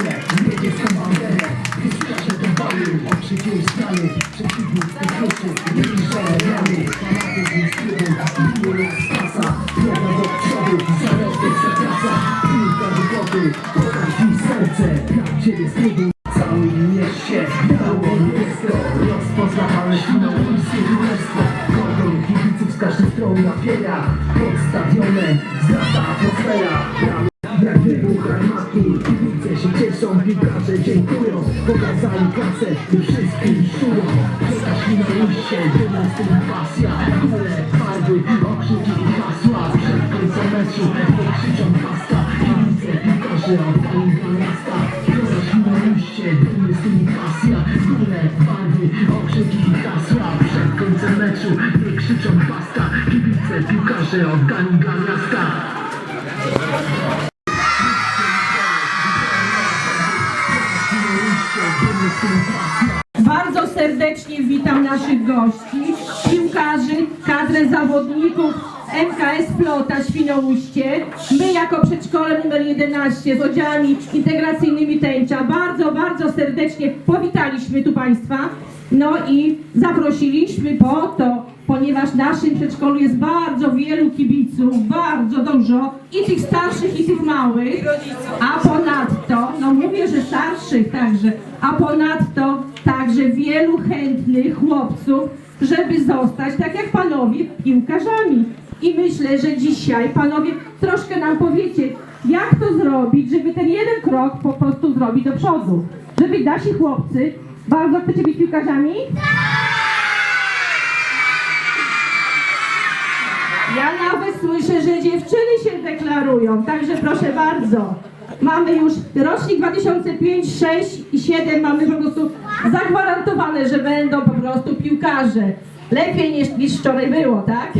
w górę, niebieską banderę Wystarczy do balu, oczy gdzieś znany Przeciwnik wykluczy, z Świnoujście. My jako przedszkole numer 11 z oddziałami integracyjnymi Tęcza bardzo, bardzo serdecznie powitaliśmy tu Państwa. No i zaprosiliśmy po to, ponieważ w naszym przedszkolu jest bardzo wielu kibiców, bardzo dużo i tych starszych i tych małych, a ponadto, no mówię, że starszych także, a ponadto także wielu chętnych chłopców, żeby zostać, tak jak panowie, piłkarzami. I myślę, że dzisiaj panowie troszkę nam powiecie, jak to zrobić, żeby ten jeden krok po prostu zrobić do przodu. Żeby nasi chłopcy bardzo chcecie być piłkarzami? Ja nawet słyszę, że dziewczyny się deklarują, także proszę bardzo. Mamy już rocznik 2005, 6 i 7 mamy po prostu zagwarantowane, że będą po prostu piłkarze. Lepiej niż, niż wczoraj było, tak?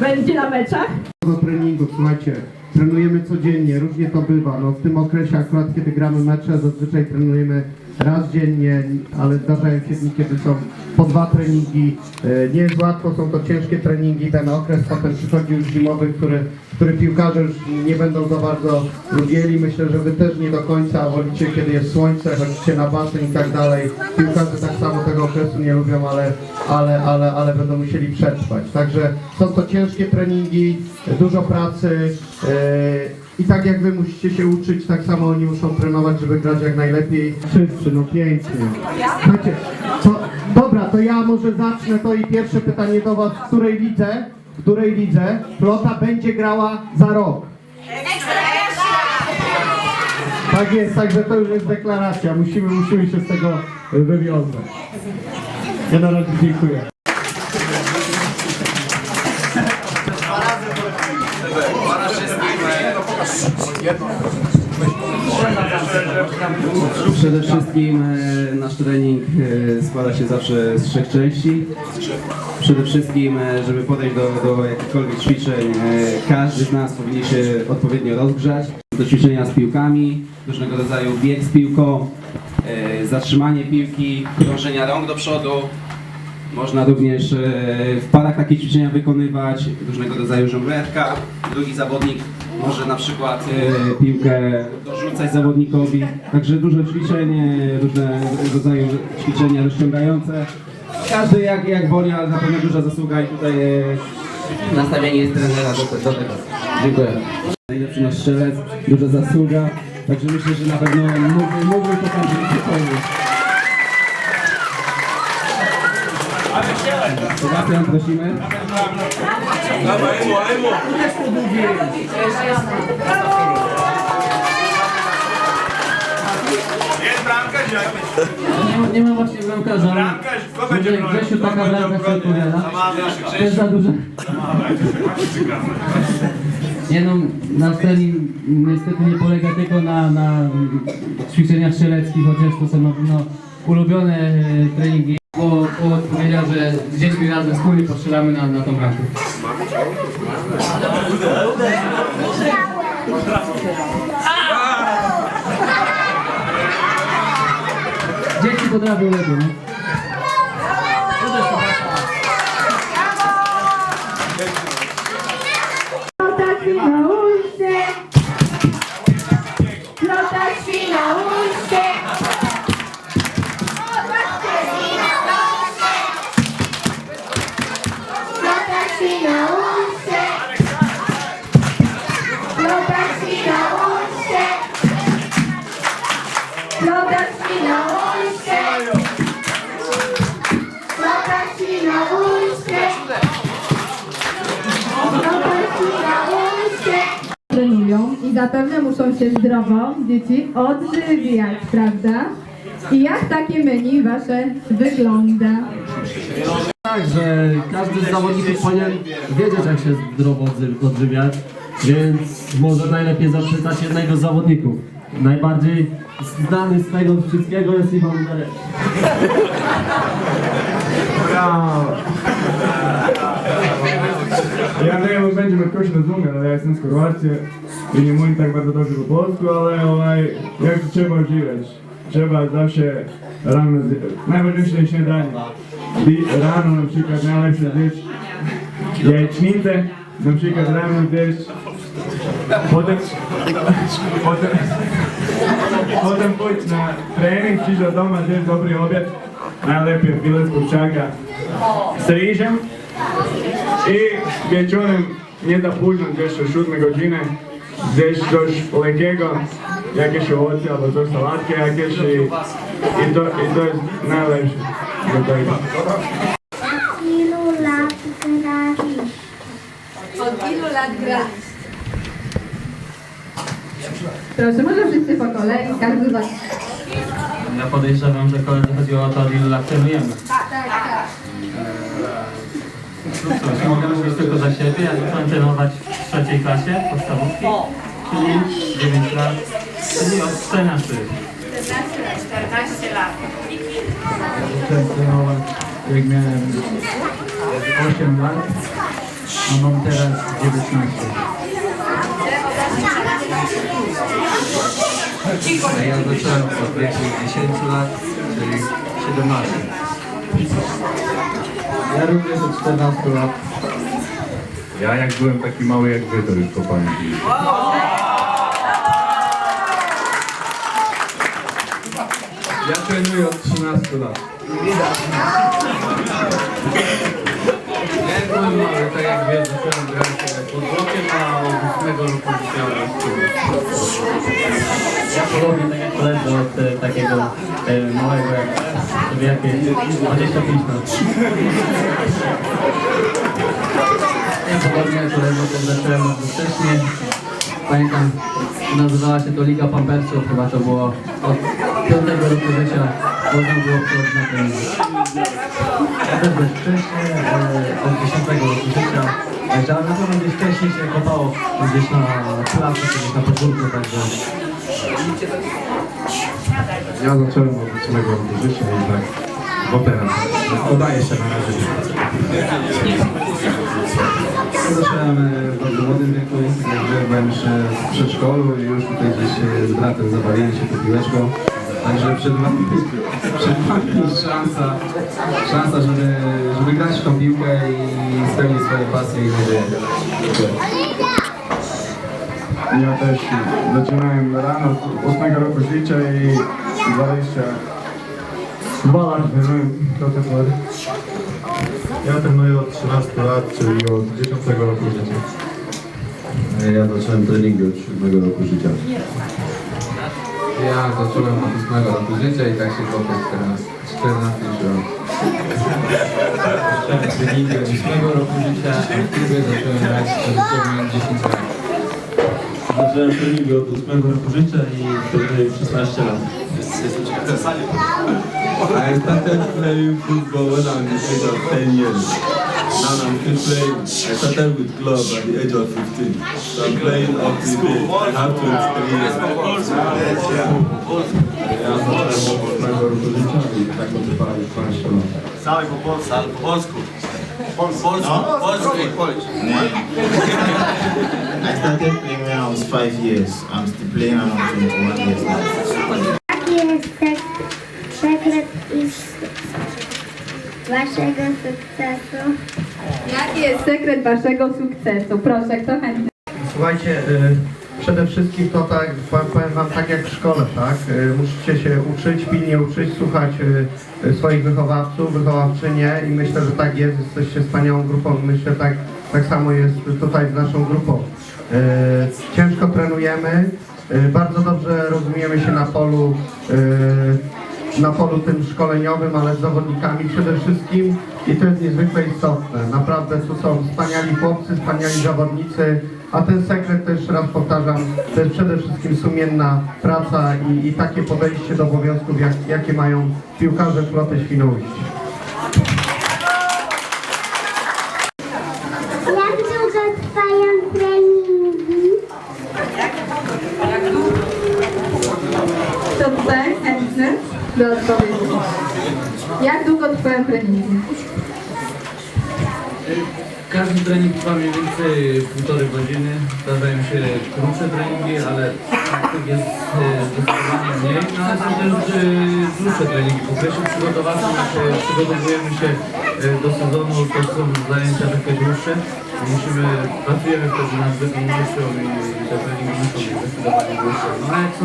Będzie na meczach? do treningu, słuchajcie, trenujemy codziennie, różnie to bywa. No, w tym okresie akurat, kiedy gramy mecze, zazwyczaj trenujemy raz dziennie, ale zdarzają się dni, kiedy są po dwa treningi. E, Nie jest łatwo, są to ciężkie treningi. Ten okres potem przychodzi już zimowy, który, który piłkarze już nie będą za bardzo lubieli. Myślę, że wy też nie do końca wolicie, kiedy jest słońce, chodzicie na basen i tak dalej. Piłkarze tak samo tego okresu nie lubią, ale, ale, ale, ale będą musieli przetrwać. Także są to ciężkie treningi, dużo pracy. e, I tak jak wy musicie się uczyć, tak samo oni muszą trenować, żeby grać jak najlepiej. Wszyscy, no pięknie. Słuchajcie, dobra, to ja może zacznę to i pierwsze pytanie do was, w której lidze, w której lidze flota będzie grała za rok? Tak jest, także to już jest deklaracja. Musimy, musimy się z tego wywiązać. Ja na razie dziękuję. Przede wszystkim e, nasz trening e, składa się zawsze z trzech części. Przede wszystkim, e, żeby podejść do, do jakichkolwiek ćwiczeń, każdy z nas powinien się odpowiednio rozgrzać. Do ćwiczenia z piłkami, różnego rodzaju bieg z piłką, zatrzymanie piłki, krążenia rąk do przodu. Można również e, w parach takie ćwiczenia wykonywać, różnego rodzaju żonglerka. Drugi zawodnik może na przykład e, piłkę dorzucać zawodnikowi. Także dużo ćwiczeń, e, różne rodzaju ćwiczenia rozciągające. Każdy jak, jak woli, ale na pewno duża zasługa i tutaj e, nastawienie jest trenera do, do tego. Dziękuję. Najlepszy nasz strzelec, duża zasługa. Także myślę, że na pewno mógłby, mógłby pokazać Sebastian, prosimy. Jest bramka, Nie nie ma właśnie bramkarza. Bramkarz, kto będzie bronił? Grzesiu taka bramka się odpowiada. To jest za dużo. Nie no, nasz trening niestety nie polega tylko na, na ćwiczeniach strzeleckich, chociaż to są na pewno ulubione e, treningi. Bo, bo powiedział, że z dziećmi razem wspólnie postrzelamy na, na tą bramkę. Dzieci potrafią lepiej, no. Flota dzieci odżywiać, prawda? I jak takie menu wasze wygląda? Tak, że każdy z zawodników powinien wiedzieć, jak się zdrowo odży- odżywiać, więc może najlepiej zapytać jednego z zawodników. Najbardziej znany z tego wszystkiego jest Iwan Darek. Ja ne evo będzie me koś rozumie, ale ja jestem z Chorwacji i nie mówię tak bardzo dobrze po polsku, ale ovaj, jak to trzeba odżywać? Trzeba zawsze rano, zje- najważniejsze jest śniadanie. I rano na przykład najlepsze zjeść jajecznicę, na przykład rano zjeść, potem, potem, potem pójść na trening, przyjść do doma, zjeść dobry obiad, najlepiej filet z kurczaka z ryżem i wieczorem nie za późno, 7 godziny, gdzieś coś lekkiego, jakieś owoce albo coś sałatki jakieś i, i, to, i to jest najlepsze do tego. ilu lat grasz? Od ilu lat graliście? Proszę, może wszyscy po kolei, każdy z was. Ja podejrzewam, że koledzy chodziło o to, od ilu lat trenujemy. Tak, tak. No cóż, mogę mówić tylko za siebie. Ja zacząłem trenować w trzeciej klasie podstawówki, czyli 9 lat, czyli od 14. Zacząłem trenować jak miałem 8 lat, a mam teraz 19. Ja zacząłem od wieku 10 lat, czyli 17. Ja również od 14 lat. Ja jak byłem taki mały jak wy, to już po pamięci. Ja trenuję od 13 lat. Nie byłem mały, tak jak wiesz, zacząłem grać pod blokiem, a od 8 roku chciałem Ja podobnie tak jak koledzy od e, takiego e, małego jak sobie jakieś 25 lat. Ja podobnie jak koledzy też zacząłem bardzo wcześnie. Pamiętam, nazywała się to Liga Pampersów, chyba to było od 5 roku życia, można było przychodzić na trening. Ja też e, od 10 roku życia. Także na pewno gdzieś wcześniej się kopało, gdzieś na placu, gdzieś na podwórku, także Ja zacząłem od 8 roku życia i tak w operacji. Udaje się na razie. Ja zacząłem w bardzo młodym wieku, także byłem jeszcze w przedszkolu i już tutaj gdzieś e, z bratem zabawiałem się tą piłeczką. Także przed wami, przed wami szansa, szansa żeby, żeby grać w tą piłkę i spełnić swoje pasje i nadzieje. Ja też zaczynałem rano od 8 roku życia i 22 lat trenuję. To te pory. Ja trenuję od 13 lat, czyli od 10 roku życia. Ja zacząłem treningi od 7 roku życia. Ja zacząłem od 8 roku życia i tak się kopię teraz 14 lat. Treningi od 8 roku życia, a w klubie zacząłem grać od miałem 10 lat. Zacząłem treningi od 8 roku życia i wtedy 16 lat. I started playing football when I was the age of 10 years. Now I'm still playing. I started with club at the age of 15. So I'm playing up to date. I have 23 years. Ja od mojego roku życia i tak pory 12 lat. Cały po polsku, ale po polsku. Polsku, polsku i polsku. I started playing when I was five years. I'm still playing and I'm 21 years now. Jaki jest sek sekret i waszego sukcesu? Jaki jest sekret waszego sukcesu? Proszę, kto chętny? Słuchajcie, y, przede wszystkim to tak, powiem- wam tak jak w szkole, tak? Y, Musicie się uczyć, pilnie uczyć, słuchać y, swoich wychowawców, wychowawczynie i myślę, że tak jest, jesteście wspaniałą grupą. Myślę, tak, tak samo jest tutaj z naszą grupą. Y, Ciężko trenujemy, bardzo dobrze rozumiemy się na polu na polu tym szkoleniowym, ale z zawodnikami przede wszystkim i to jest niezwykle istotne. Naprawdę tu są wspaniali chłopcy, wspaniali zawodnicy, a ten sekret jeszcze raz powtarzam, to jest przede wszystkim sumienna praca i, i takie podejście do obowiązków, jak, jakie mają piłkarze floty Świnoujście. Jak długo trwają treningi? Kto tutaj chętny do odpowiedzi? Każdy trening trwa mniej więcej półtorej godziny. Zdarzają się krótsze treningi, ale jest e, zdecydowanie mniej. No, ale są też e, dłuższe treningi. W okresie przygotowawczym, jak przygotowujemy się e, do sezonu, to są zajęcia takie dłuższe. Musimy, pracujemy wtedy nad wydolnością i te treningi muszą być zdecydowanie dłuższe. No jak są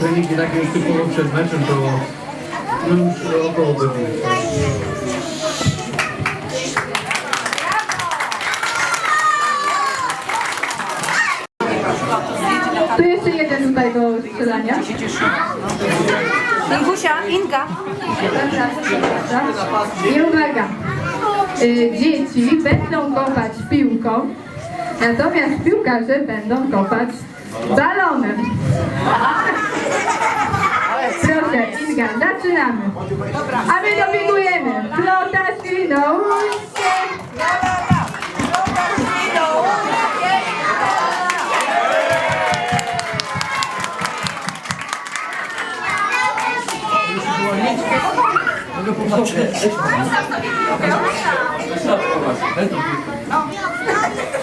treningi takie już typowo przed meczem, to już godziny. Tu jeszcze jeden tutaj do strzelania. Ingusia, Inga. I uwaga, y, dzieci będą kopać piłką, natomiast piłkarze będą kopać balonem. Inga, zaczynamy. A my dobiegujemy. Flota Świnoujście.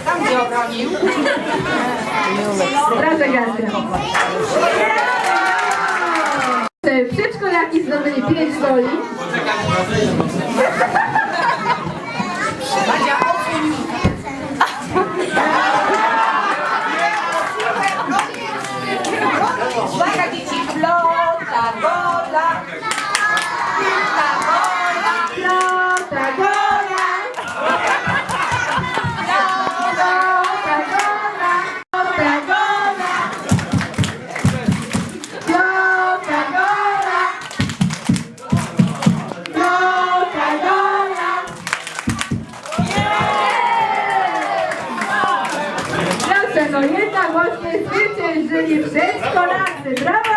Tam gdzie obronił. Proszę, Gasia. 5 No jednogłośnie zwyciężyli przedszkolacy. Brawo!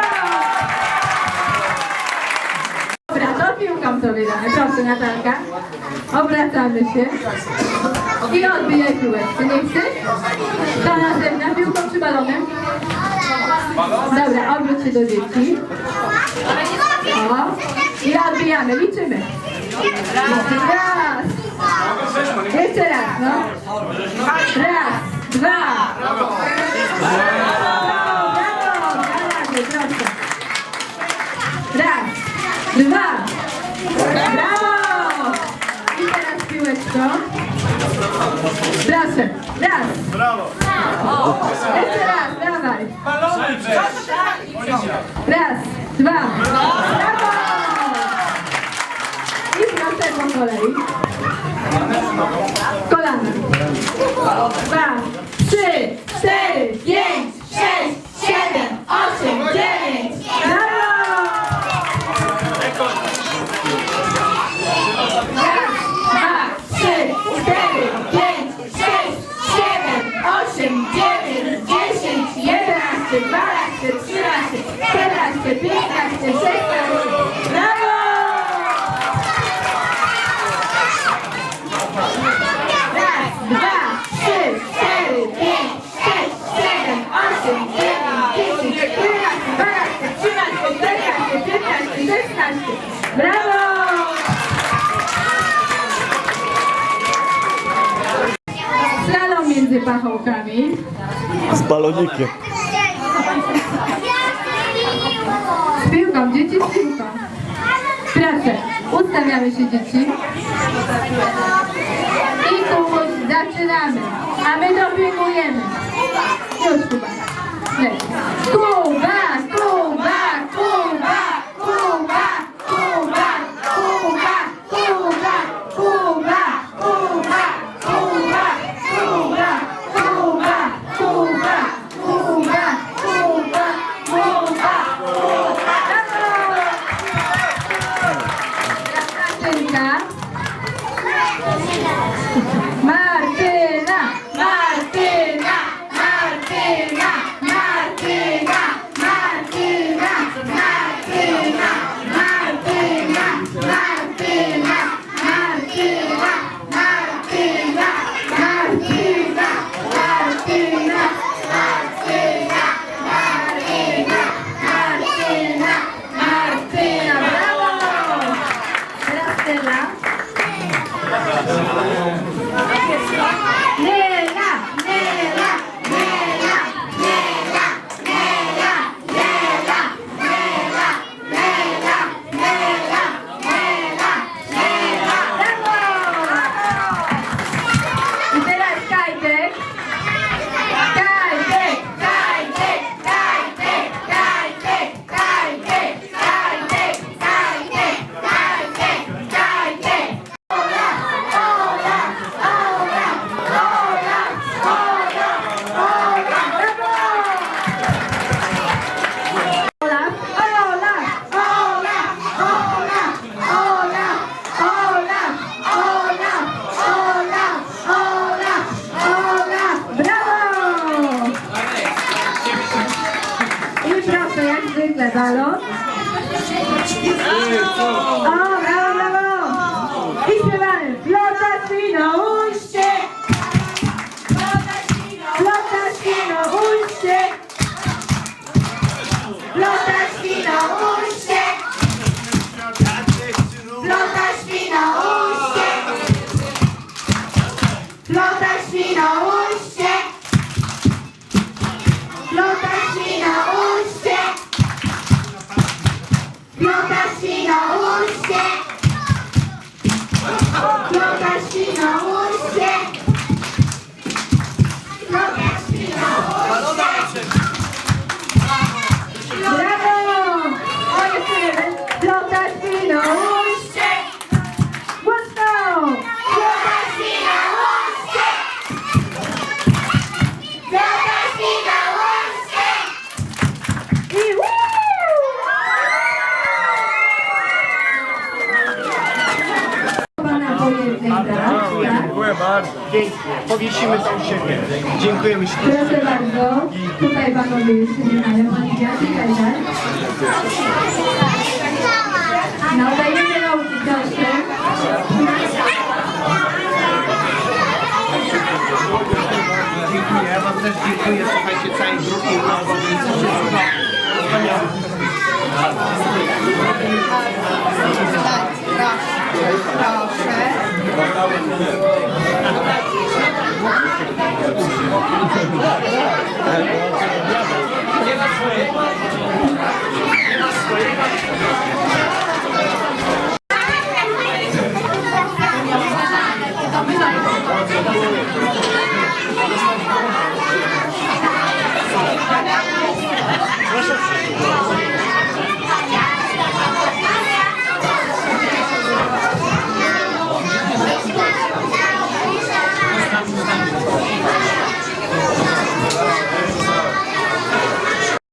Dobra, to piłką sobie damy. Proszę, Natalka. Obracamy się. I odbijaj piłeczkę. Nie chcesz? To następna piłką czy balonem? Dobra, obróć się do dzieci. O. I odbijamy. Liczymy. Raz. Jeszcze raz, no. Raz, dwa. Brawo, brawo. Dwa razy, proszę. Raz, dwa. Brawo! I teraz piłeczko. Proszę. Raz. Brawo. Jeszcze raz, dawaj. Raz, dwa. Brawo! I proszę po kolei. Balonikiem. Z piłką, dzieci z piłką. Proszę, ustawiamy się dzieci. I Kubuś, zaczynamy. A my dopingujemy. Już Kuba. Kuba, Kuba, lugar Plota Świnoujście! Plota Świnoujście! Bardzo. Pięknie. Powiesimy to u siebie. Dziękujemy ślicznie. Proszę bardzo, tutaj panowie jeszcze nie mają, pani Beaty Kajdak. No, dajemy nauki, proszę. Dziękuję. Ja wam też dziękuję. Słuchajcie, całej grupie. Proszę.